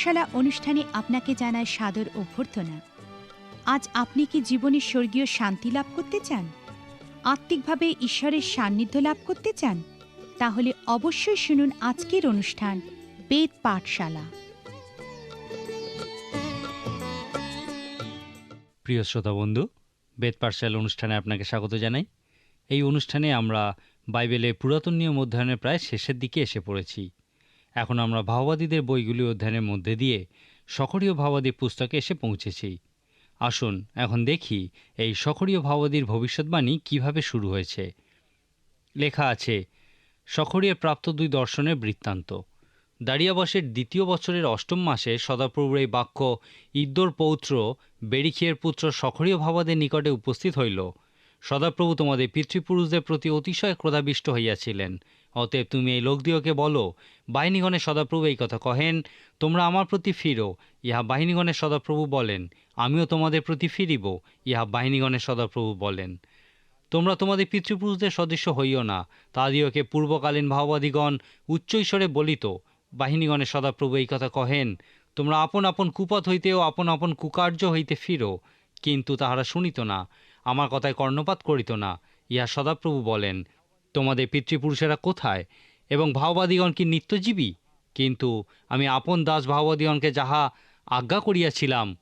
পাঠশালা অনুষ্ঠানে আপনাকে জানায় সাদর অভ্যর্থনা। আজ আপনি কি জীবনে স্বর্গীয় শান্তি লাভ করতে চান? আত্মিকভাবে ঈশ্বরের সান্নিধ্য লাভ করতে চান? তাহলে অবশ্যই শুনুন আজকের অনুষ্ঠান, বেদ পাঠশালা। প্রিয় শ্রোতা বন্ধু, বেদ পাঠশালা অনুষ্ঠানে আপনাকে স্বাগত জানাই। এই অনুষ্ঠানে আমরা বাইবেলে পুরাতন নিয়ম অধ্যয়নের প্রায় শেষের দিকে এসে পড়েছি। এখন আমরা ভাওবাদীদের বইগুলি অধ্যয়নের মধ্যে দিয়ে সকরীয় ভাওবাদী পুস্তকে এসে পৌঁছেছি। আসুন, এখন দেখি এই সকরীয় ভাওবাদীর ভবিষ্যৎবাণী কীভাবে শুরু হয়েছে। লেখা আছে সকরীয় প্রাপ্ত দুই দর্শনের বৃত্তান্ত। দাঁড়িয়াবাসের দ্বিতীয় বছরের অষ্টম মাসে সদাপ্রভুর এই বাক্য, ইদ্দোর পৌত্র বেরিখিয়ের পুত্র সখরীয় ভাবাদের নিকটে উপস্থিত হইল। সদাপ্রভু তোমাদের পিতৃপুরুষদের প্রতি অতিশয় ক্রোধাবিষ্ট হইয়াছিলেন। অতএব তুমি এই লোকদিওকে বলো, বাহিনীগণের সদাপ্রভু এই কথা কহেন, তোমরা আমার প্রতি ফিরো। ইহা বাহিনীগণের সদাপ্রভু বলেন, আমিও তোমাদের প্রতি ফিরিব, ইহা বাহিনীগণের সদাপ্রভু বলেন। তোমরা তোমাদের পিতৃপুরুষদের সদস্য হইও না তাদিওকে পূর্বকালীন ভাওবাদীগণ উচ্চৈস্বরে বলিত, বাহিনীগণের সদাপ্রভু এই কথা কহেন, তোমরা আপন আপন কুপথ হইতে ও আপন আপন কুকার্য হইতে ফিরো, কিন্তু তাহারা শুনিত না, আমার কথায় কর্ণপাত করিত না, ইহা সদাপ্রভু বলেন। তোমাদের পিতৃপুরুষেরা কোথায়? এবং ভাওবাদীগণ কি নিত্যজীবী? কিন্তু আমি আপন দাস ভাওবাদীগণকে যাহা আজ্ঞা করিয়াছিলাম,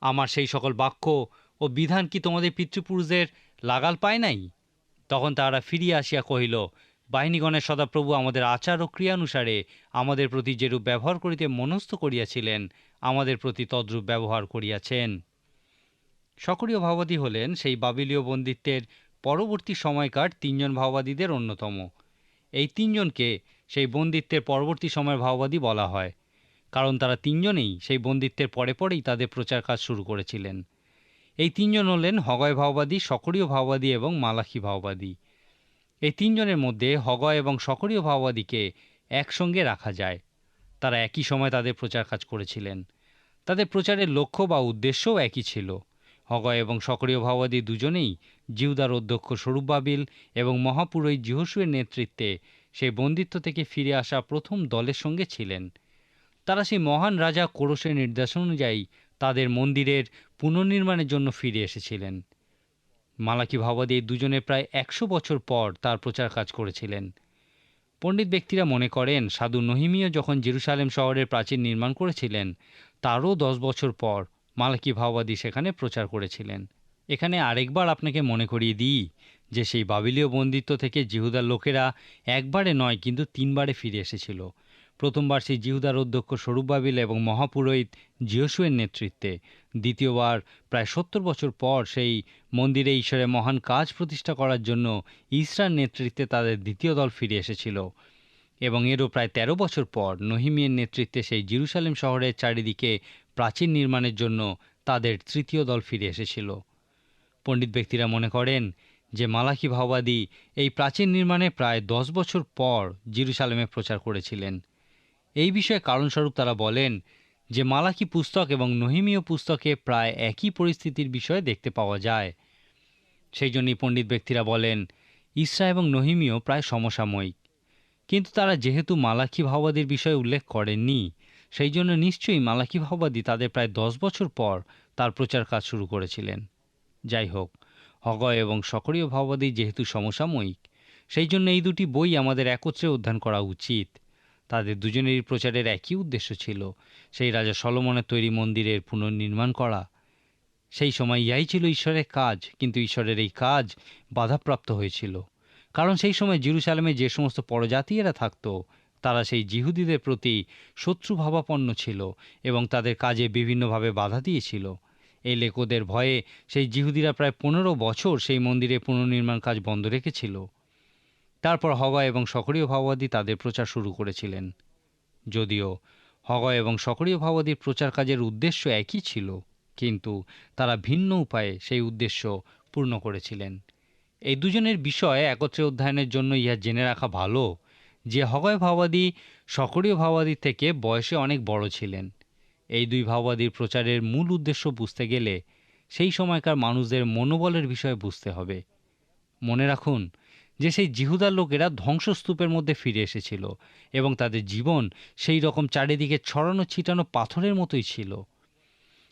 আমার সেই সকল বাক্য ও বিধান কি তোমাদের পিতৃপুরুষদের লাগাল পায় নাই? তখন তাহারা ফিরিয়া আসিয়া কহিল, বাহিনীগণের সদাপ্রভু আমাদের আচার ও ক্রিয়ানুসারে আমাদের প্রতি যেরূপ ব্যবহার করিতে মনস্থ করিয়াছিলেন, আমাদের প্রতি তদ্রূপ ব্যবহার করিয়াছেন। সকরীয় ভাওবাদী হলেন সেই বাবিলীয় বন্দিত্বের পরবর্তী সময়কার তিনজন ভাওবাদীদের অন্যতম। এই তিনজনকে সেই বন্দিত্বের পরবর্তী সময়ের ভাওবাদী বলা হয়। কারণ তারা তিনজনেই সেই বন্দিত্বের পরে পরেই তাদের প্রচার কাজ শুরু করেছিলেন। এই তিনজন হলেন হগয় ভাওবাদী, সকরীয় ভাওবাদী এবং মালাখি ভাওবাদী। এই তিনজনের মধ্যে হগয় এবং সকরীয় ভাওবাদীকে একসঙ্গে রাখা যায়। তারা একই সময় তাদের প্রচার কাজ করেছিলেন। তাদের প্রচারের লক্ষ্য বা উদ্দেশ্যও একই ছিল। হগয় এবং সকরীয় ভাওবাদী দুজনেই জিউদার অধ্যক্ষ স্বরূপবাবিল এবং মহাপুরোহিত জিহসুয়ের নেতৃত্বে সেই বন্দিত্ব থেকে ফিরে আসা প্রথম দলের সঙ্গে ছিলেন। তারা সেই মহান রাজা কোরসের নির্দেশ অনুযায়ী তাদের মন্দিরের পুনর্নির্মাণের জন্য ফিরে এসেছিলেন। মালাকি ভাওবাদী এই দুজনে প্রায় একশো বছর পর তার প্রচার কাজ করেছিলেন। পণ্ডিত ব্যক্তিরা মনে করেন, সাধু নহিমিও যখন জেরুসালেম শহরের প্রাচীর নির্মাণ করেছিলেন, তারও দশ বছর পর মালাকি ভাওবাদী সেখানে প্রচার করেছিলেন। এখানে আরেকবার আপনাকে মনে করিয়ে দিই যে সেই বাবিলীয় বন্দিত্ব থেকে জিহুদার লোকেরা একবারে নয়, কিন্তু তিনবারে ফিরে এসেছিল। প্রথমবার সেই জিহুদার অধ্যক্ষ স্বরূপ বাবিল এবং মহাপুরোহিত জিয়সুয়ের নেতৃত্বে। দ্বিতীয়বার প্রায় সত্তর বছর পর সেই মন্দিরে ঈশ্বরের মহান কাজ প্রতিষ্ঠা করার জন্য ইসরার নেতৃত্বে তাদের দ্বিতীয় দল ফিরে এসেছিল। এবং এরও প্রায় ১৩ বছর পর নহিমিয়ের নেতৃত্বে সেই জিরুসালেম শহরের চারিদিকে প্রাচীর নির্মাণের জন্য তাদের তৃতীয় দল ফিরে এসেছিল। পণ্ডিত ব্যক্তিরা মনে করেন যে মালাকি ভাওবাদী এই প্রাচীন নির্মাণে প্রায় দশ বছর পর জিরুসালেমে প্রচার করেছিলেন। এই বিষয়ে কারণস্বরূপ তারা বলেন যে মালাকি পুস্তক এবং নহিমীয় পুস্তকে প্রায় একই পরিস্থিতির বিষয়ে দেখতে পাওয়া যায়। সেই জন্যই পণ্ডিত ব্যক্তিরা বলেন, ইসরা এবং নহিমীয় প্রায় সমসাময়িক। কিন্তু তারা যেহেতু মালাকি ভাওবাদীর বিষয়ে উল্লেখ করেননি, সেই জন্য নিশ্চয়ই মালাকি ভাওবাদী তাদের প্রায় দশ বছর পর তার প্রচার কাজ শুরু করেছিলেন। যাই হোক, হগয় এবং সকরীয় ভাওবাদী যেহেতু সমসাময়িক, সেই জন্য এই দুটি বই আমাদের একত্রে অধ্যয়ন করা উচিত। তাদের দুজনেরই প্রচারের একই উদ্দেশ্য ছিল, সেই রাজা সলমনের তৈরি মন্দিরের পুনর্নির্মাণ করা। সেই সময় ইহাই ছিল ঈশ্বরের কাজ, কিন্তু ঈশ্বরের এই কাজ বাধাপ্রাপ্ত হয়েছিল। কারণ সেই সময় জিরুসালামে যে সমস্ত পরজাতীয়রা থাকত, তারা সেই জিহুদিদের প্রতি শত্রুভাবাপন্ন ছিল এবং তাদের কাজে বিভিন্নভাবে বাধা দিয়েছিল। এই লেখকদের ভয়ে সেই জিহুদিরা প্রায় পনেরো বছর সেই মন্দিরে পুনর্নির্মাণ কাজ বন্ধ রেখেছিল। তারপর হগা এবং সকরীয় ভাওবাদী তাদের প্রচার শুরু করেছিলেন। যদিও হগয় এবং সকরীয় ভাওবাদীর প্রচার কাজের উদ্দেশ্য একই ছিল, কিন্তু তারা ভিন্ন উপায়ে সেই উদ্দেশ্য পূর্ণ করেছিলেন। এই দুজনের বিষয়ে একত্রে অধ্যয়নের জন্য ইহা জেনে রাখা ভালো যে হগয় ভাওবাদী সকরীয় ভাওবাদীর থেকে বয়সে অনেক বড় ছিলেন। এই দুই ভাওবাদীর প্রচারের মূল উদ্দেশ্য বুঝতে গেলে সেই সময়কার মানুষদের মনোবলের বিষয়ে বুঝতে হবে। মনে রাখুন যে সেই জিহুদার লোকেরা ধ্বংসস্তূপের মধ্যে ফিরে এসেছিল এবং তাদের জীবন সেই রকম চারিদিকে ছড়ানো ছিটানো পাথরের মতোই ছিল।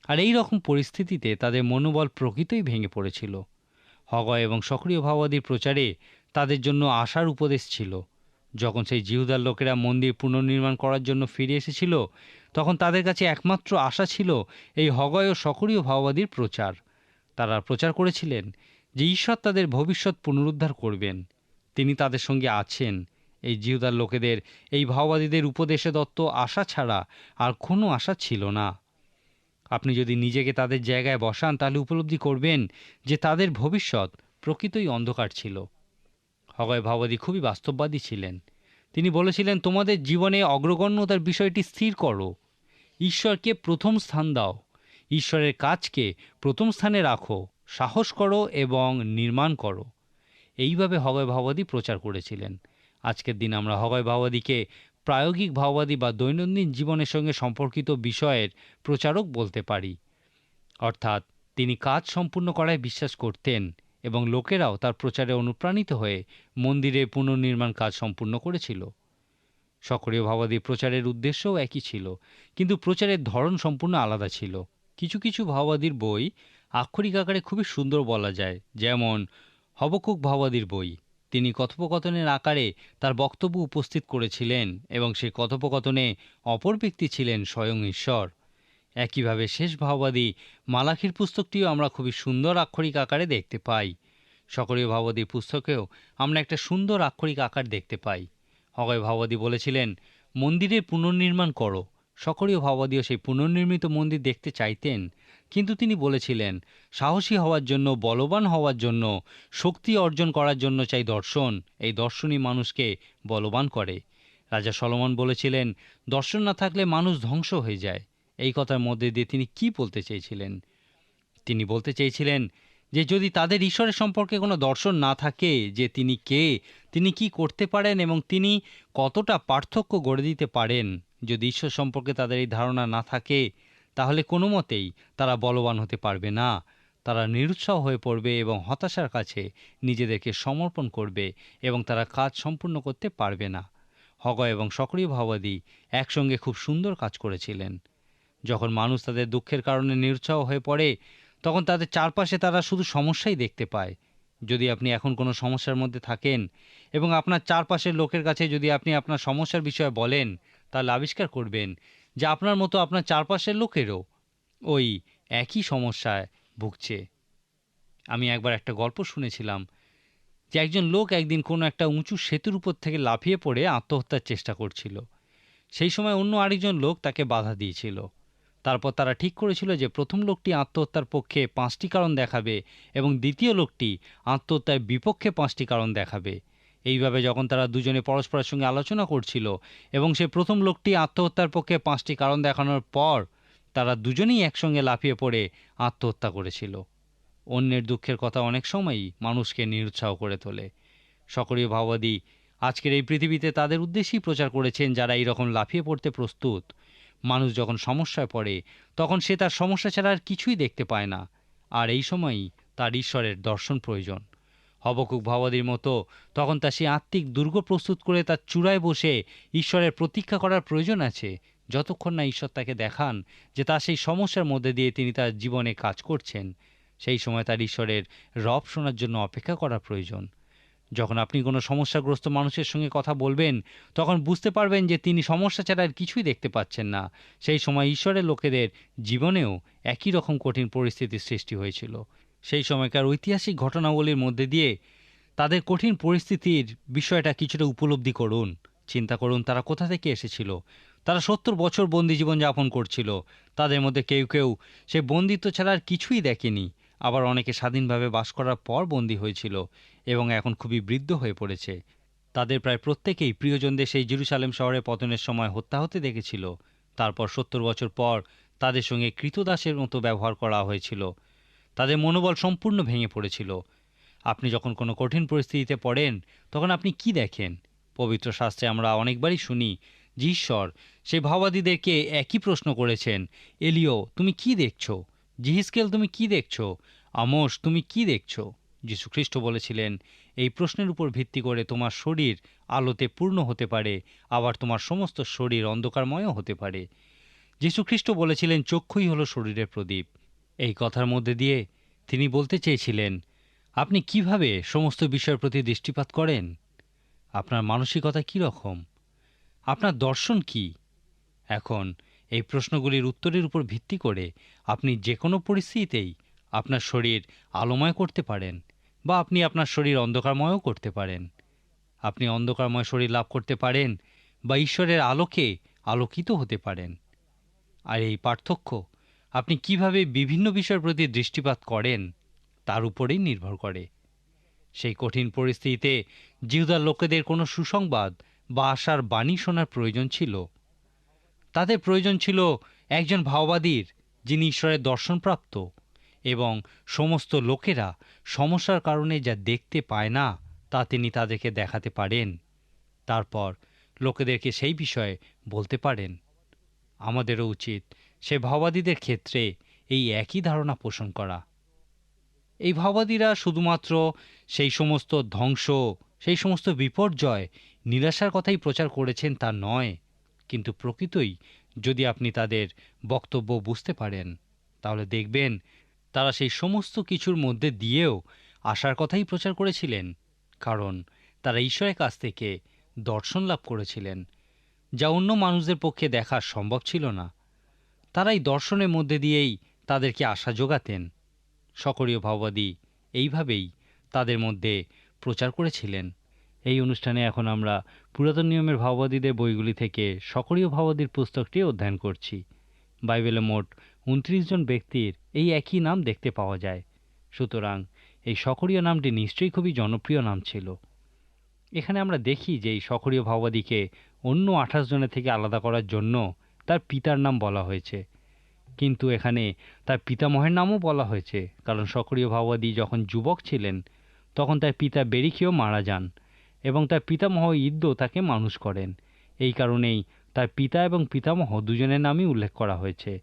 আর এই রকম পরিস্থিতিতে তাদের মনোবল প্রকৃতই ভেঙে পড়েছিল। হগয় এবং সক্রিয় ভাওবাদীর প্রচারে তাদের জন্য আশার উপদেশ ছিল। যখন সেই জিহুদার লোকেরা মন্দির পুনর্নির্মাণ করার জন্য ফিরে এসেছিল তখন তাদের কাছে একমাত্র আশা ছিল এই হগয় ও সকরীয় ভাওবাদীর প্রচার। তারা প্রচার করেছিলেন যে ঈশ্বর তাদের ভবিষ্যৎ পুনরুদ্ধার করবেন। তিনি তাদের সঙ্গে আছেন। এই জিহুদার লোকেদের, এই ভাওবাদীদের উপদেশে দত্ত আশা ছাড়া আর কোনো আশা ছিল না। আপনি যদি নিজেকে তাদের জায়গায় বসান, তাহলে উপলব্ধি করবেন যে তাদের ভবিষ্যৎ প্রকৃতই অন্ধকার ছিল। হগয় ভাওবাদী খুবই বাস্তববাদী ছিলেন। তিনি বলেছিলেন, তোমাদের জীবনে অগ্রগণ্যতার বিষয়টি স্থির করো। ঈশ্বরকে প্রথম স্থান দাও। ঈশ্বরের কাজকে প্রথম স্থানে রাখো। সাহস করো এবং নির্মাণ করো। এইভাবে হগয় ভাওবাদী প্রচার করেছিলেন। আজকের দিন আমরা হগয় ভাওবাদীকে প্রায়োগিক ভাওবাদী বা দৈনন্দিন জীবনের সঙ্গে সম্পর্কিত বিষয়ের প্রচারক বলতে পারি। অর্থাৎ তিনি কাজ সম্পূর্ণ করায় বিশ্বাস করতেন। এবং লোকেরাও তার প্রচারে অনুপ্রাণিত হয়ে মন্দিরে পুনর্নির্মাণ কাজ সম্পূর্ণ করেছিল। সক্রিয় ভাওবাদী প্রচারের উদ্দেশ্যও একই ছিল, কিন্তু প্রচারের ধরন সম্পূর্ণ আলাদা ছিল। কিছু কিছু ভাওবাদীর বই আক্ষরিক আকারে খুবই সুন্দর বলা যায়, যেমন হবকুক ভাওবাদীর বই। তিনি কথোপকথনের আকারে তার বক্তব্য উপস্থিত করেছিলেন এবং সেই কথোপকথনে অপর ব্যক্তি ছিলেন স্বয়ং ঈশ্বর। একইভাবে শেষ ভাওবাদী মালাখির পুস্তকটিও আমরা খুবই সুন্দর আক্ষরিক আকারে দেখতে পাই। সকরীয় ভাওবাদীর পুস্তকেও আমরা একটা সুন্দর আক্ষরিক আকার দেখতে পাই। অগয় ভাওবাদী বলেছিলেন, মন্দিরের পুনর্নির্মাণ করো। সকরীয় ভাওবাদীও সেই পুনর্নির্মিত মন্দির দেখতে চাইতেন। কিন্তু তিনি বলেছিলেন, সাহসী হওয়ার জন্য, বলবান হওয়ার জন্য, শক্তি অর্জন করার জন্য চাই দর্শন। এই দর্শনই মানুষকে বলবান করে। রাজা সলমন বলেছিলেন, দর্শন না থাকলে মানুষ ধ্বংস হয়ে যায়। এই কথার মধ্যে দিয়ে তিনি কি বলতে চেয়েছিলেন? তিনি বলতে চেয়েছিলেন যে, যদি তাদের ঈশ্বরের সম্পর্কে কোনো দর্শন না থাকে যে তিনি কে, তিনি কি করতে পারেন এবং তিনি কতটা পার্থক্য গড়ে দিতে পারেন? যদি ঈশ্বর সম্পর্কে তাদের এই ধারণা না থাকে, তাহলে কোনো মতেই তারা বলবান হতে পারবে না। তারা নিরুৎসাহ হয়ে পড়বে এবং হতাশার কাছে নিজেদেরকে সমর্পণ করবে এবং তারা কাজ সম্পূর্ণ করতে পারবে না। হগয় এবং সক্রিয় ভাওবাদী একসঙ্গে খুব সুন্দর কাজ করেছিলেন। যখন মানুষ তাদের দুঃখের কারণে নিরুৎসাহ হয়ে পড়ে, তখন তাদের চারপাশে তারা শুধু সমস্যাই দেখতে পায়। যদি আপনি এখন কোনো সমস্যার মধ্যে থাকেন এবং আপনার চারপাশের লোকের কাছে যদি আপনি আপনার সমস্যার বিষয়ে বলেন, তাহলে আবিষ্কার করবেন যে আপনার মতো আপনার চারপাশের লোকেরও ওই একই সমস্যায় ভুগছে। আমি একবার একটা গল্প শুনেছিলাম যে একজন লোক একদিন কোনো একটা উঁচু সেতুর উপর থেকে লাফিয়ে পড়ে আত্মহত্যার চেষ্টা করছিল। সেই সময় অন্য আরেকজন লোক তাকে বাধা দিয়েছিল। তারপর তারা ঠিক করেছিল যে প্রথম লোকটি আত্মহত্যার পক্ষে পাঁচটি কারণ দেখাবে এবং দ্বিতীয় লোকটি আত্মহত্যার বিপক্ষে পাঁচটি কারণ দেখাবে। এইভাবে যখন তারা দুজনে পরস্পরের সঙ্গে আলোচনা করছিল এবং সে প্রথম লোকটি আত্মহত্যার পক্ষে পাঁচটি কারণ দেখানোর পর তারা দুজনেই একসঙ্গে লাফিয়ে পড়ে আত্মহত্যা করেছিল। অন্যের দুঃখের কথা অনেক সময়ই মানুষকে নিরুৎসাহ করে তোলে। সকরীয় ভাওবাদী আজকের এই পৃথিবীতে তাদের উদ্দেশ্যেই প্রচার করেছেন যারা এইরকম লাফিয়ে পড়তে প্রস্তুত। মানুষ যখন সমস্যায় পড়ে, তখন সে তার সমস্যা ছাড়া আর কিছুই দেখতে পায় না। আর এই সময়ই তার ঈশ্বরের দর্শন প্রয়োজন। হবকুক ভাবাদির মতো তখন তার সেই আত্মিক দুর্গ প্রস্তুত করে তার চূড়ায় বসে ঈশ্বরের প্রতীক্ষা করার প্রয়োজন আছে। যতক্ষণ না ঈশ্বর তাকে দেখান যে তার সেই সমস্যার মধ্যে দিয়ে তিনি তার জীবনে কাজ করছেন, সেই সময় তার ঈশ্বরের রব শোনার জন্য অপেক্ষা করা প্রয়োজন। যখন আপনি কোনো সমস্যাগ্রস্ত মানুষের সঙ্গে কথা বলবেন, তখন বুঝতে পারবেন যে তিনি সমস্যা ছাড়া আর কিছুই দেখতে পাচ্ছেন না। সেই সময় ঈশ্বরের লোকেদের জীবনেও একই রকম কঠিন পরিস্থিতির সৃষ্টি হয়েছিল। সেই সময়কার ঐতিহাসিক ঘটনাবলীর মধ্যে দিয়ে তাদের কঠিন পরিস্থিতির বিষয়টা কিছুটা উপলব্ধি করুন। চিন্তা করুন তারা কোথা থেকে এসেছিল। তারা সত্তর বছর বন্দি জীবন যাপন করছিল। তাদের মধ্যে কেউ কেউ সে বন্দিত্ব ছাড়া আর কিছুই দেখেনি। আবার অনেকে স্বাধীনভাবে বাস করার পর বন্দী হয়েছিল এবং এখন খুবই বৃদ্ধ হয়ে পড়েছে। তাদের প্রায় প্রত্যেকেই প্রিয়জনদের সেই জেরুসালেম শহরে পতনের সময় হত্যা হতে দেখেছিল। তারপর সত্তর বছর পর তাদের সঙ্গে কৃতদাসের মতো ব্যবহার করা হয়েছিল। তাদের মনোবল সম্পূর্ণ ভেঙে পড়েছিল। আপনি যখন কোনো কঠিন পরিস্থিতিতে পড়েন, তখন আপনি কি দেখেন? পবিত্র শাস্ত্রে আমরা অনেকবারই শুনি যে ঈশ্বর, সেই ভাওবাদীদেরকে একই প্রশ্ন করেছেন, এলিও, তুমি কি দেখছ? জিহিসকেল তুমি কি দেখছ? আমোস, তুমি কি দেখছ? যীশু খ্রিস্ট বলেছিলেন, এই প্রশ্নের উপর ভিত্তি করে তোমার শরীর আলোতে পূর্ণ হতে পারে, আবার তোমার সমস্ত শরীর অন্ধকারময়ও হতে পারে। যীশু খ্রিস্ট বলেছিলেন, চক্ষুই হলো শরীরের প্রদীপ। এই কথার মধ্যে দিয়ে তিনি বলতে চেয়েছিলেন, আপনি কীভাবে সমস্ত বিষয়ের প্রতি দৃষ্টিপাত করেন? আপনার মানসিকতা কী রকম আপনার দর্শন কি? এখন এই প্রশ্নগুলির উত্তরের উপর ভিত্তি করে আপনি যে কোনো পরিস্থিতিতেই আপনার শরীর আলোময় করতে পারেন বা আপনি আপনার শরীর অন্ধকারময়ও করতে পারেন। আপনি অন্ধকারময় শরীর লাভ করতে পারেন বা ঈশ্বরের আলোকে আলোকিত হতে পারেন। আর এই পার্থক্য আপনি কীভাবে বিভিন্ন বিষয়ের প্রতি দৃষ্টিপাত করেন তার উপরেই নির্ভর করে। সেই কঠিন পরিস্থিতিতে জিহুদার লোকেদের কোনো সুসংবাদ বা আশার বাণী শোনার প্রয়োজন ছিল। তাদের প্রয়োজন ছিল একজন ভাওবাদীর যিনি ঈশ্বরের দর্শনপ্রাপ্ত এবং সমস্ত লোকেরা সমস্যার কারণে যা দেখতে পায় না, তা তিনি তাদেরকে দেখাতে পারেন। তারপর লোকেদেরকে সেই বিষয়ে বলতে পারেন, আমাদেরও উচিত সে ভাওবাদীদের ক্ষেত্রে এই একই ধারণা পোষণ করা। এই ভাওবাদীরা শুধুমাত্র সেই সমস্ত ধ্বংস, সেই সমস্ত বিপর্যয়, নিরাশার কথাই প্রচার করেছেন তা নয়। কিন্তু প্রকৃতই যদি আপনি তাদের বক্তব্য বুঝতে পারেন, তাহলে দেখবেন তারা সেই সমস্ত কিছুর মধ্যে দিয়েও আসার কথাই প্রচার করেছিলেন, কারণ তারা ঈশ্বরের কাছ থেকে দর্শন লাভ করেছিলেন, যা অন্য মানুষদের পক্ষে দেখা সম্ভব ছিল না। তারা এই দর্শনের মধ্যে দিয়েই তাদেরকে আশা যোগাতেন। সকরীয় ভাববাদী এইভাবেই তাদের মধ্যে প্রচার করেছিলেন। এই অনুষ্ঠানে এখন আমরা পুরাতন নিয়মের ভাওবাদীদের বইগুলি থেকে সকলীয় ভাওবাদীর পুস্তকটি অধ্যয়ন করছি। বাইবেলে মোট উনত্রিশ জন ব্যক্তির এই একই নাম দেখতে পাওয়া যায়। সুতরাং এই সকরীয় নামটি নিশ্চয়ই খুবই জনপ্রিয় নাম ছিল। এখানে আমরা দেখি যে এই সকরীয় ভাওবাদীকে অন্য আঠাশ জনের থেকে আলাদা করার জন্য তার পিতার নাম বলা হয়েছে। কিন্তু এখানে তার পিতামহের নামও বলা হয়েছে, কারণ সকরীয় ভাওবাদী যখন যুবক ছিলেন, তখন তার পিতা বেরিখিও মারা যান। এবং তার পিতামহ ইদ্য তাকে মানুষ করেন। এই কারণেই তার পিতা এবং পিতামহ দুজনের নামই উল্লেখ করা হয়েছে।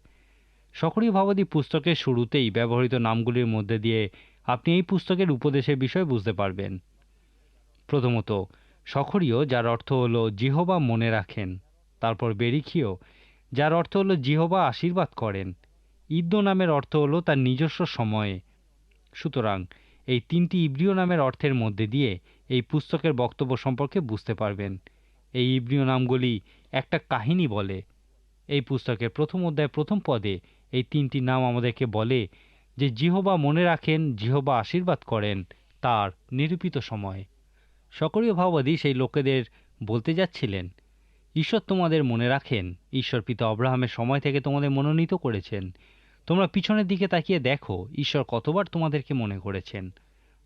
সকরীয় ভাবাদী পুস্তকের শুরুতেই ব্যবহৃত নামগুলির মধ্যে দিয়ে আপনি এই পুস্তকের উপদেশের বিষয় বুঝতে পারবেন। প্রথমত সখরীয় যার অর্থ হলো জিহবা মনে রাখেন। তারপর বেরিখিও যার অর্থ হলো জিহবা আশীর্বাদ করেন। ইদ্য নামের অর্থ হলো তার নিজস্ব সময়ে। সুতরাং, এই তিনটি ইব্রিয় নামের অর্থের মধ্যে দিয়ে এই পুস্তকের বক্তব্য সম্পর্কে বুঝতে পারবেন। এই ইব্রিয় নামগুলি একটা কাহিনী বলে। এই পুস্তকের প্রথম অধ্যায় প্রথম পদে এই তিনটি নাম আমাদেরকে বলে যে জিহবা মনে রাখেন, জিহবা আশীর্বাদ করেন তার নিরূপিত সময়। সকরীয় ভাওবাদী সেই লোকেদের বলতে যাচ্ছিলেন, ঈশ্বর তোমাদের মনে রাখেন, ঈশ্বর পিতা অব্রাহামের সময় থেকে তোমাদের মনোনীত করেছেন। তোমরা পিছনের দিকে তাকিয়ে দেখো, ঈশ্বর কতবার তোমাদেরকে মনে করেছেন।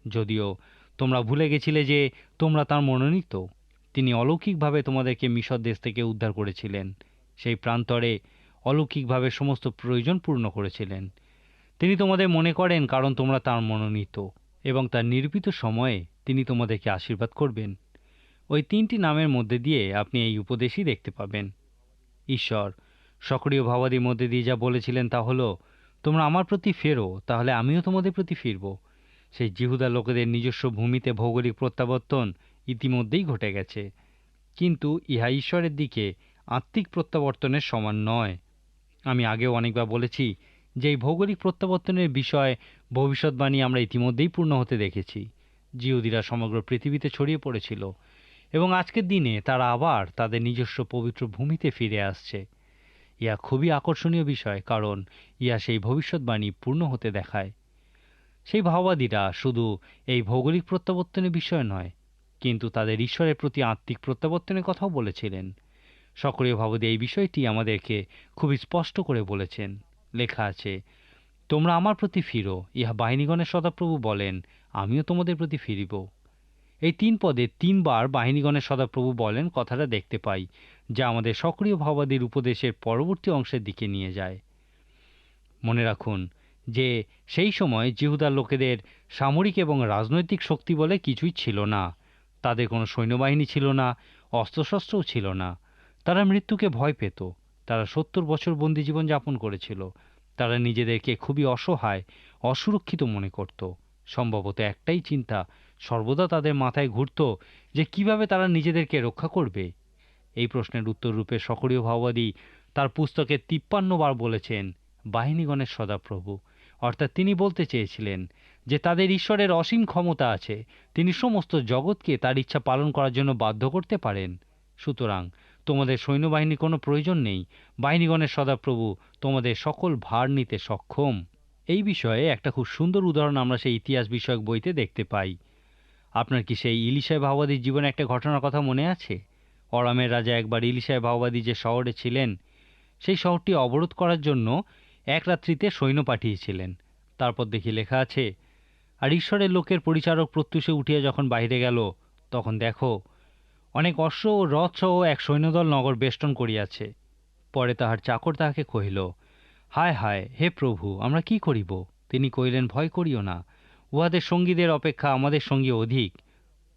যদিও তোমরা ভুলে গেছিলে যে তোমরা তার মনোনীত। তিনি অলৌকিকভাবে তোমাদেরকে মিশর দেশ থেকে উদ্ধার করেছিলেন। সেই প্রান্তরে অলৌকিকভাবে সমস্ত প্রয়োজন পূর্ণ করেছিলেন। তিনি তোমাদের মনে করেন কারণ তোমরা তার মনোনীত এবং তার নির্বিত সময়ে তিনি তোমাদেরকে আশীর্বাদ করবেন। ওই তিনটি নামের মধ্যে দিয়ে আপনি এই উপদেশই দেখতে পাবেন। ঈশ্বর, সক্রিয় ভাবাদির মধ্যে দিয়ে যা বলেছিলেন তা হলো, তোমরা আমার প্রতি ফেরো, তাহলে আমিও তোমাদের প্রতি ফিরব। সেই জিহুদা লোকেদের নিজস্ব ভূমিতে ভৌগোলিক প্রত্যাবর্তন ইতিমধ্যেই ঘটে গেছে। কিন্তু ইহা ঈশ্বরের দিকে আত্মিক প্রত্যাবর্তনের সমান নয়। আমি আগেও অনেকবার বলেছি যে এই ভৌগোলিক প্রত্যাবর্তনের বিষয়ে ভবিষ্যৎবাণী আমরা ইতিমধ্যেই পূর্ণ হতে দেখেছি। জিহুদিরা সমগ্র পৃথিবীতে ছড়িয়ে পড়েছিল এবং আজকের দিনে তারা আবার তাদের নিজস্ব পবিত্র ভূমিতে ফিরে আসছে। ইয়া খুবই আকর্ষণীয় বিষয় কারণ ইয়া সেই ভবিষ্যৎবাণী পূর্ণ হতে দেখায়। সেই ভাওবাদীরা শুধু এই ভৌগোলিক প্রত্যাবর্তনের বিষয় নয়, কিন্তু তাদের ঈশ্বরের প্রতি আত্মিক প্রত্যাবর্তনের কথাও বলেছিলেন। সক্রিয় ভাবদী এই বিষয়টি আমাদেরকে খুবই স্পষ্ট করে বলেছেন। লেখা আছে, তোমরা আমার প্রতি ফিরো, ইহা বাহিনীগণের সদাপ্রভু বলেন, আমিও তোমাদের প্রতি ফিরিব এই তিন পদে তিনবার বাহিনীগণের সদাপ্রভু বলেন কথাটা দেখতে পাই, যা আমাদের সক্রিয় ভাবাদীর উপদেশের পরবর্তী অংশের দিকে নিয়ে যায়। মনে রাখুন যে সেই সময় জিহুদার লোকেদের সামরিক এবং রাজনৈতিক শক্তি বলে কিছুই ছিল না। তাদের কোনো সৈন্যবাহিনী ছিল না, অস্ত্রশস্ত্রও ছিল না। তারা মৃত্যুকে ভয় পেত। তারা সত্তর বছর বন্দি জীবন যাপন করেছিল। তারা নিজেদেরকে খুবই অসহায়, অসুরক্ষিত মনে করত। সম্ভবত একটাই চিন্তা, সর্বদা তাদের মাথায় ঘুরত যে কীভাবে তারা নিজেদেরকে রক্ষা করবে। এই প্রশ্নের উত্তর রূপে সকরীয় ভাওবাদী তার পুস্তকে তিপ্পান্ন বার বলেছেন বাহিনীগণের সদাপ্রভু। অর্থাৎ তিনি বলতে চেয়েছিলেন যে তাদের ঈশ্বরের অসীম ক্ষমতা আছে, তিনি সমস্ত জগৎকে তার ইচ্ছা পালন করার জন্য বাধ্য করতে পারেন। সুতরাং তোমাদের সৈন্যবাহিনীর কোনো প্রয়োজন নেই। বাহিনীগণের সদাপ্রভু তোমাদের সকল ভার নিতে সক্ষম। এই বিষয়ে একটা খুব সুন্দর উদাহরণ আমরা সেই ইতিহাস বিষয়ক বইতে দেখতে পাই। আপনার কি সেই ইলিশায় ভাওবাদীর জীবনে একটা ঘটনার কথা মনে আছে? অরামের রাজা একবার ইলিশায় ভাওবাদী যে শহরে ছিলেন, সেই শহরটি অবরোধ করার জন্য এক রাত্রিতে সৈন্য পাঠিয়েছিলেন। তারপর দেখি লেখা আছে, আর ঈশ্বরের লোকের পরিচারক প্রত্যুষে উঠিয়া যখন বাহিরে গেল, তখন দেখো, অনেক অশ্ব ও রথ সহ এক সৈন্যদল নগর বেষ্টন করিয়াছে। পরে তাহার চাকর তাহাকে কহিল, হায় হায়, হে প্রভু, আমরা কি করিব? তিনি কহিলেন, ভয় করিও না, উহাদের সঙ্গীদের অপেক্ষা আমাদের সঙ্গী অধিক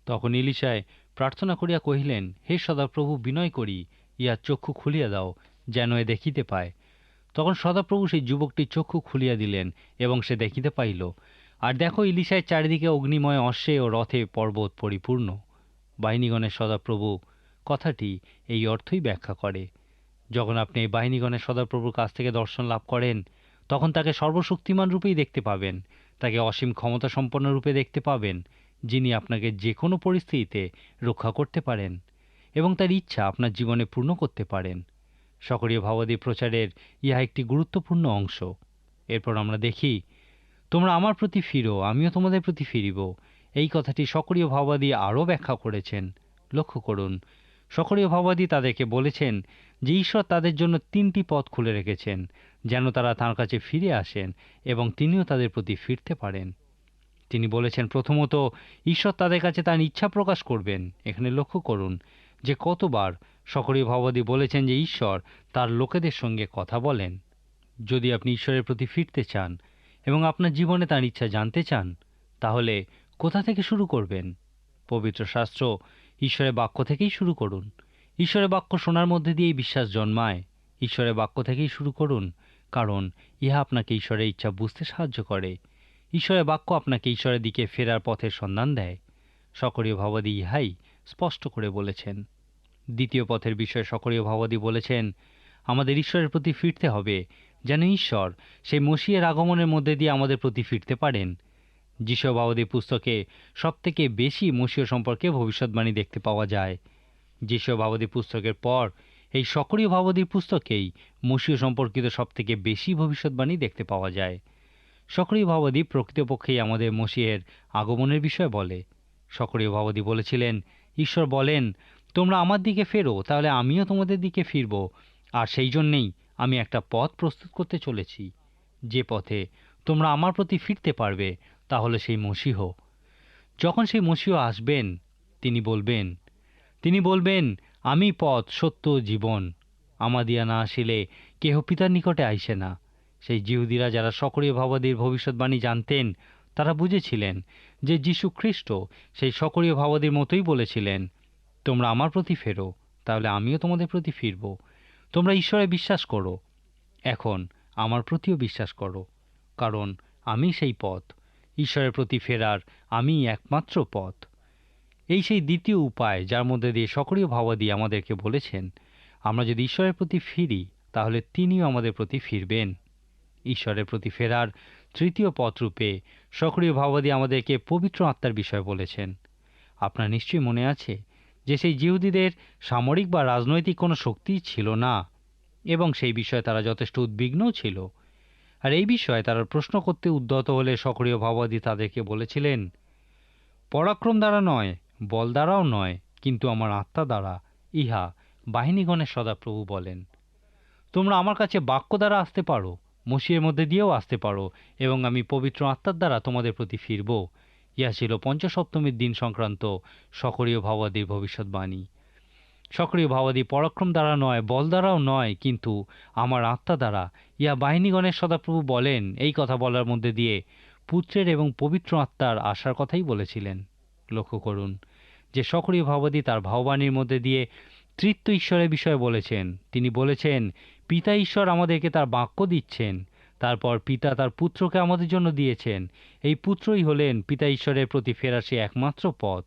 তখন ইলিশায় প্রার্থনা করিয়া কহিলেন, হে সদাপ্রভু, বিনয় করি, ইহার চক্ষু খুলিয়া দাও, যেন এ দেখিতে পায়। তখন সদাপ্রভু সেই যুবকটির চক্ষু খুলিয়া দিলেন এবং সে দেখিতে পাইল, আর দেখো ইলিশায় চারিদিকে অগ্নিময় অশ্বে ও রথে পর্বত পরিপূর্ণ। বাহিনীগণের সদাপ্রভু, কথাটি এই অর্থই ব্যাখ্যা করে, যখন আপনি এই বাহিনীগণের সদাপ্রভুর কাছ থেকে দর্শন লাভ করেন, তখন তাকে সর্বশক্তিমান রূপেই দেখতে পাবেন, তাকে অসীম ক্ষমতা সম্পন্ন রূপে দেখতে পাবেন, যিনি আপনাকে যে কোনো পরিস্থিতিতে রক্ষা করতে পারেন এবং তার ইচ্ছা আপনার জীবনে পূর্ণ করতে পারেন। সকরীয় ভাবাদী প্রচারের ইহা একটি গুরুত্বপূর্ণ অংশ। এরপর আমরা দেখি, তোমরা আমার প্রতি ফিরো, আমিও তোমাদের প্রতি ফিরিব। এই কথাটি সকরীয় ভাবাদী আরও ব্যাখ্যা করেছেন। লক্ষ্য করুন, সকরীয় ভাবাদী তাদেরকে বলেছেন যে ঈশ্বর তাদের জন্য তিনটি পথ খুলে রেখেছেন, যেন তারা তাঁর কাছে ফিরে আসেন এবং তিনিও তাদের প্রতি ফিরতে পারেন। তিনি বলেছেন, প্রথমত, ঈশ্বর তাদের কাছে তার ইচ্ছা প্রকাশ করবেন। এখানে লক্ষ্য করুন যে কতবার সকরীয় ভাবাদী বলেছেন যে ঈশ্বর তার লোকেদের সঙ্গে কথা বলেন। যদি আপনি ঈশ্বরের প্রতি ফিরতে চান এবং আপনার জীবনে তার ইচ্ছা জানতে চান, তাহলে কোথা থেকে শুরু করবেন? পবিত্র শাস্ত্র ঈশ্বরের বাক্য থেকেই শুরু করুন। ঈশ্বরের বাক্য শোনার মধ্যে দিয়েই বিশ্বাস জন্মায়। ঈশ্বরের বাক্য থেকেই শুরু করুন, কারণ ইহা আপনাকে ঈশ্বরের ইচ্ছা বুঝতে সাহায্য করে। ঈশ্বরের বাক্য আপনাকে ঈশ্বরের দিকে ফেরার পথের সন্ধান দেয়। সকরীয় ভাবাদী ইহাই স্পষ্ট করে বলেছেন। দ্বিতীয় পথের বিষয়ে সকরীয় ভাবাদী বলেছেন, আমাদের ঈশ্বরের প্রতি ফিরতে হবে, যেন ঈশ্বর সেই মসিয়ের আগমনের মধ্যে দিয়ে আমাদের প্রতি ফিরতে পারেন। যিশু ভাবাদী পুস্তকে সবথেকে বেশি মসীয় সম্পর্কে ভবিষ্যৎবাণী দেখতে পাওয়া যায়। যিশু ভাবাদী পুস্তকের পর এই সকরীয় ভাবাদীর পুস্তকেই মসীয় সম্পর্কিত সবথেকে বেশি ভবিষ্যৎবাণী দেখতে পাওয়া যায়। সকরীয় ভাবাদী প্রকৃতপক্ষেই আমাদের মসিহের আগমনের বিষয়ে বলে। সকরীয় ভাবাদী বলেছিলেন, ঈশ্বর বলেন তোমরা আমার দিকে ফেরো, তাহলে আমিও তোমাদের দিকে ফিরব। আর সেই জন্যেই আমি একটা পথ প্রস্তুত করতে চলেছি। যে পথে তোমরা আমার প্রতি ফিরতে পারবে, তাহলে সেই মসিহ। যখন সেই মসিহ আসবেন, তিনি বলবেন তিনি বলবেন, আমি পথ, সত্য, জীবন। আমাদিয়া না আসিলে কেহ পিতার নিকটে আইসে না। সেই জিহুদিরা যারা সকরীয় ভাবাদীর ভবিষ্যৎবাণী জানতেন, তারা বুঝেছিলেন যে যীশু খ্রিস্ট সেই সকরীয় ভাবাদীর মতোই বলেছিলেন। তোমরা আমার প্রতি ফেরো, তাহলে আমিও তোমাদের প্রতি ফিরব। তোমরা ঈশ্বরে বিশ্বাস করো। এখন আমার প্রতিও বিশ্বাস করো, কারণ আমি সেই পথ। ঈশ্বরের প্রতি ফেরার আমি একমাত্র পথ। এই সেই দ্বিতীয় উপায় যার মধ্যে দিয়ে সক্রিয় ভাবাদি আমাদেরকে বলেছেন, আমরা যদি ঈশ্বরের প্রতি ফিরি, তাহলে তিনিও আমাদের প্রতি ফিরবেন। ঈশ্বরের প্রতি ফেরার তৃতীয় পথরূপে সক্রিয় ভাবাদি আমাদেরকে পবিত্র আত্মার বিষয় বলেছেন। আপনার নিশ্চয়ই মনে আছে যে সেই জিহুদিদের সামরিক বা রাজনৈতিক কোনো শক্তি ছিল না, এবং সেই বিষয়ে তারা যথেষ্ট উদ্বিগ্নও ছিল। আর এই বিষয়ে তারা প্রশ্ন করতে উদ্যত হলে সক্রিয় ভাবাদী তাদেরকে বলেছিলেন, পরাক্রম দ্বারা নয়, বল দ্বারাও নয়, কিন্তু আমার আত্মা দ্বারা, ইহা বাহিনীগণের সদাপ্রভু বলেন। তোমরা আমার কাছে বাক্য দ্বারা আসতে পারো মসিয়ের মধ্যে দিয়েও আসতে পারো, এবং আমি পবিত্র আত্মার দ্বারা তোমাদের প্রতি ফিরব। ইহা ছিল পঞ্চসপ্তমীর দিন সংক্রান্ত সকরীয় ভাবাদীর ভবিষ্যৎবাণী। সক্রিয় ভাবাদী পরাক্রম দ্বারা নয়, বল দ্বারাও নয়, কিন্তু আমার আত্মা দ্বারা। ইহা বাহিনীগণের সদাপ্রভু বলেন, এই কথা বলার মধ্যে দিয়ে পুত্রের এবং পবিত্র আত্মার আশার কথাই বলেছিলেন। লক্ষ্য করুন, যে সক্রিয় ভাবাদী তার ভাববাণীর মধ্যে দিয়ে তৃত্ব ঈশ্বরের বিষয়ে বলেছেন। তিনি বলেছেন, পিতা ঈশ্বর আমাদেরকে তার বাক্য দিচ্ছেন। তারপর পিতা তার পুত্রকে আমাদের জন্য দিয়েছেন। এই পুত্রই হলেন পিতা ঈশ্বরের প্রতি ফেরার সে একমাত্র পথ।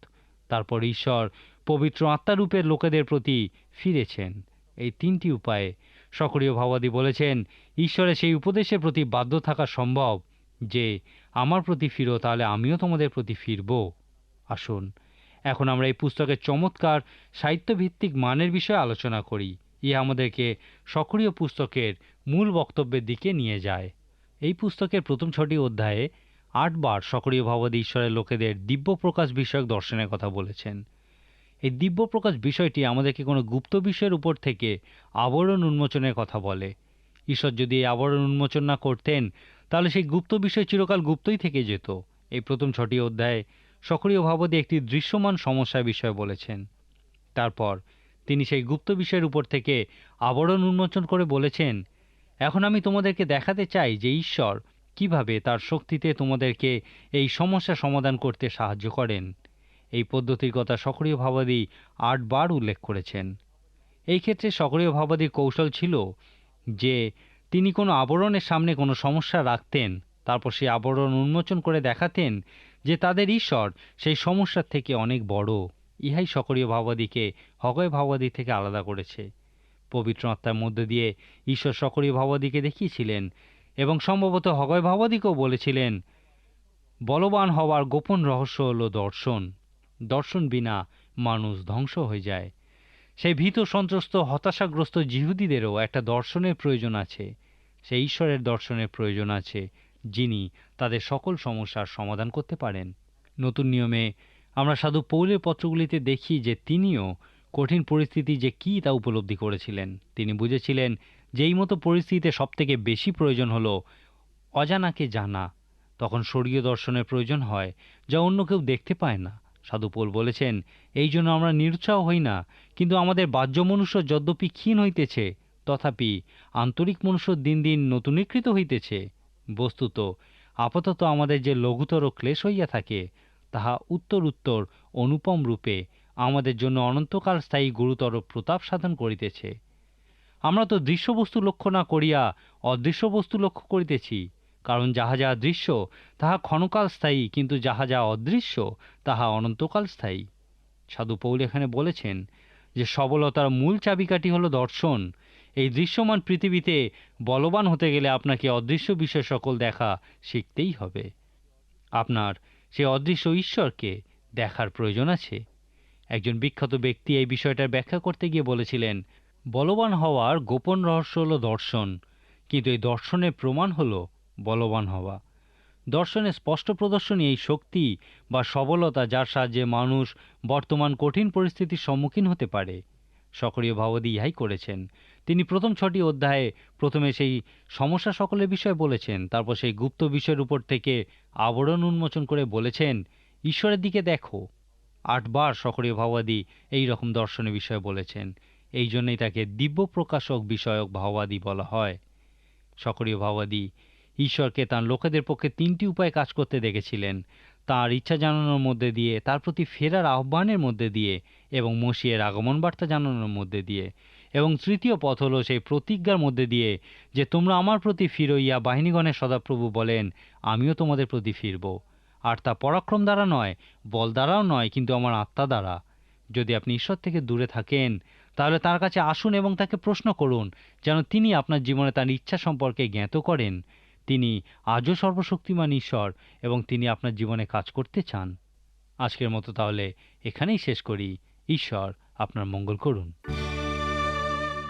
তারপর ঈশ্বর পবিত্র আত্মারূপের লোকেদের প্রতি ফিরেছেন। এই তিনটি উপায়ে সক্রিয় ভাবাদী বলেছেন, ঈশ্বরের সেই উপদেশের প্রতি বাধ্য থাকা সম্ভব যে, আমার প্রতি ফিরো, তাহলে আমিও তোমাদের প্রতি ফিরব। আসুন, এখন আমরা এই পুস্তকের চমৎকার সাহিত্যভিত্তিক মানের বিষয়ে আলোচনা করি। ইয়ে আমাদেরকে সক্রিয় পুস্তকের মূল বক্তব্যের দিকে নিয়ে যায়। এই পুস্তকের প্রথম ছটি অধ্যায়ে আটবার সক্রিয় ভাবাদী ঈশ্বরের লোকেদের দিব্য প্রকাশ বিষয়ক দর্শনের কথা বলেছেন। এই দিব্য প্রকাশ বিষয়টি আমাদেরকে কোনো গুপ্ত বিষয়ের উপর থেকে আবরণ উন্মোচনের কথা বলে। ঈশ্বর যদি এই আবরণ উন্মোচন না করতেন, তাহলে সেই গুপ্ত বিষয় চিরকাল গুপ্তই থেকে যেত। এই প্রথম ছটি অধ্যায়ে সক্রিয় ভাবদী একটি দৃশ্যমান সমস্যার বিষয়ে বলেছেন। তারপর তিনি সেই গুপ্ত বিষয়ের উপর থেকে আবরণ উন্মোচন করে বলেছেন, এখন আমি তোমাদেরকে দেখাতে চাই যে ঈশ্বর কীভাবে তার শক্তিতে তোমাদেরকে এই সমস্যা সমাধান করতে সাহায্য করেন। এই পদ্ধতির কথা সক্রিয় ভাবাদী আটবার উল্লেখ করেছেন। এই ক্ষেত্রে সক্রিয় ভাবাদীর কৌশল ছিল যে, তিনি কোনো আবরণের সামনে কোনো সমস্যা রাখতেন, তারপর সেই আবরণ উন্মোচন করে দেখাতেন যে তাদের ঈশ্বর সেই সমস্যার থেকে অনেক বড়। ইহাই সক্রিয় ভাবাদীকে হগয় ভাবাদী থেকে আলাদা করেছে। পবিত্র আত্মার মধ্যে দিয়ে ঈশ্বর সক্রিয় ভাবাদীকে দেখিয়েছিলেন এবং সম্ভবত হগয় ভাবাদীকেও বলেছিলেন, বলবান হওয়ার গোপন রহস্য হল দর্শন। দর্শন বিনা মানুষ ধ্বংস হয়ে যায়। সেই ভীত, সন্ত্রস্ত, হতাশাগ্রস্ত জিহুদিদেরও একটা দর্শনের প্রয়োজন আছে। সেই ঈশ্বরের দর্শনের প্রয়োজন আছে যিনি তাদের সকল সমস্যার সমাধান করতে পারেন। নতুন নিয়মে আমরা সাধু পৌলের পত্রগুলিতে দেখি যে তিনিও কঠিন পরিস্থিতি যে কী তা উপলব্ধি করেছিলেন। তিনি বুঝেছিলেন যে এই মতো পরিস্থিতিতে সবথেকে বেশি প্রয়োজন হলো অজানাকে জানা। তখন স্বর্গীয় দর্শনের প্রয়োজন হয় যা অন্য কেউ দেখতে পায় না। সাধু পৌল বলেছেন, এই জন্য আমরা নিরুৎসাহ হই না, কিন্তু আমাদের বাহ্য মনুষ্য যদ্যপি ক্ষীণ হইতেছে, তথাপি আন্তরিক মনুষ্য দিন দিন নতুনীকৃত হইতেছে। বস্তুত, আপাতত আমাদের যে লঘুতর ক্লেশ হইয়া থাকে তাহা উত্তর উত্তর অনুপম রূপে আমাদের জন্য অনন্তকাল স্থায়ী গুরুতর প্রতাপ সাধন করিতেছে। আমরা তো দৃশ্যবস্তু লক্ষ্য না করিয়া অদৃশ্য বস্তু লক্ষ্য করিতেছি, কারণ যাহা যাহা দৃশ্য, তাহা ক্ষণকাল স্থায়ী, কিন্তু যাহা যাহা অদৃশ্য, তাহা অনন্তকাল স্থায়ী। সাধু পৌল এখানে বলেছেন যে, সবলতার মূল চাবিকাঠি হলো দর্শন। এই দৃশ্যমান পৃথিবীতে বলবান হতে গেলে আপনাকে অদৃশ্য বিষয় সকল দেখা শিখতেই হবে। আপনার সে অদৃশ্য ঈশ্বরকে দেখার প্রয়োজন আছে। একজন বিখ্যাত ব্যক্তি এই বিষয়টার ব্যাখ্যা করতে গিয়ে বলেছিলেন, বলবান হওয়ার গোপন রহস্য হলো দর্শন, কিন্তু এই দর্শনের প্রমাণ হলো বলবান হওয়া। দর্শনের স্পষ্ট প্রদর্শনী এই শক্তি বা সবলতা যার সাহায্যে মানুষ বর্তমান কঠিন পরিস্থিতির সম্মুখীন হতে পারে। সক্রিয় ভাবদী ইহাই করেছেন। তিনি প্রথম ছটি অধ্যায়ে প্রথমে সেই সমস্যা সকলের বিষয়ে বলেছেন, তারপর সেই গুপ্ত বিষয়ের উপর থেকে আবরণ উন্মোচন করে বলেছেন, ঈশ্বরের দিকে দেখো। আটবার সক্রিয় ভাবাদী এই রকম দর্শনের বিষয়ে বলেছেন। এই জন্যই তাকে দিব্য প্রকাশক বিষয়ক ভাওবাদী বলা হয়। সক্রিয় ভাওবাদী ঈশ্বরকে তার লোকেদের পক্ষে তিনটি উপায় কাজ করতে দেখেছিলেন। তার ইচ্ছা জানানোর মধ্যে দিয়ে, তার প্রতি ফেরার আহ্বানের মধ্যে দিয়ে এবং মসিয়ের আগমন বার্তা জানানোর মধ্যে দিয়ে। এবং তৃতীয় পথ হলো সেই প্রতিজ্ঞার মধ্যে দিয়ে যে তোমরা আমার প্রতি ফিরইয়া বাহিনীগণের সদাপ্রভু বলেন, আমিও তোমাদের প্রতি ফিরব। আর তা পরাক্রম দ্বারা নয়, বল দ্বারাও নয়, কিন্তু আমার আত্মা দ্বারা। যদি আপনি ঈশ্বর থেকে দূরে থাকেন, তাহলে তার কাছে আসুন এবং তাকে প্রশ্ন করুন, যেন তিনি আপনার জীবনে তার ইচ্ছা সম্পর্কে জ্ঞাত করেন। তিনি আজও সর্বশক্তিমান ঈশ্বর এবং তিনি আপনার জীবনে কাজ করতে চান। আজকের মতো তাহলে এখানেই শেষ করি। ঈশ্বর আপনার মঙ্গল করুন।